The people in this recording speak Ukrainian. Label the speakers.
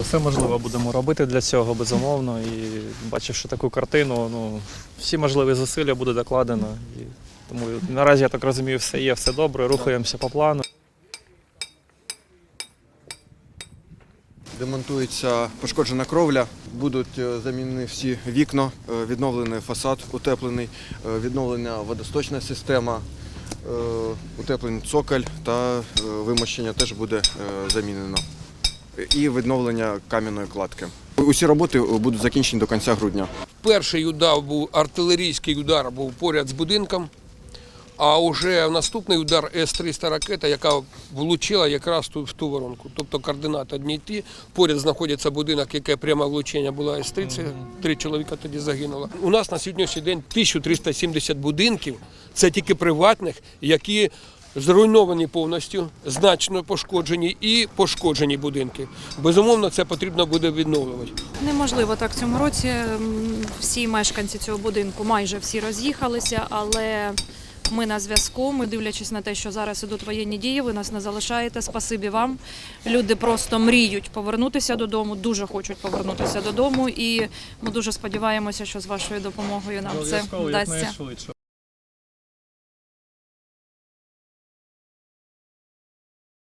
Speaker 1: Все можливе будемо робити для цього, безумовно. І бачивши таку картину, ну, всі можливі зусилля буде докладено. І тому наразі, я так розумію, все є, все добре, рухаємося по плану.
Speaker 2: Демонтується пошкоджена кровля, будуть е, замінені всі вікна, е, відновлений фасад утеплений, е, відновлена водосточна система, утеплений цоколь та е, вимощення теж буде е, замінено. І відновлення кам'яної кладки. Усі роботи будуть закінчені до кінця грудня.
Speaker 3: Перший удар був артилерійський удар, був поряд з будинком. А вже наступний удар С-300 ракета, яка влучила якраз тут в ту воронку. Тобто координати одні й ті. Поряд знаходиться будинок, яке пряме влучення було С-30. Три чоловіка тоді загинуло. У нас на сьогоднішній день 1370 будинків. Це тільки приватних, які зруйновані повністю, значно пошкоджені і пошкоджені будинки. Безумовно, це потрібно буде відновлювати.
Speaker 4: Неможливо так в цьому році. Всі мешканці цього будинку майже всі роз'їхалися, але ми на зв'язку. Ми дивлячись на те, що зараз ідуть воєнні дії, ви нас не залишаєте. Спасибі вам. Люди просто мріють повернутися додому, дуже хочуть повернутися додому, і ми дуже сподіваємося, що з вашою допомогою нам це вдасться.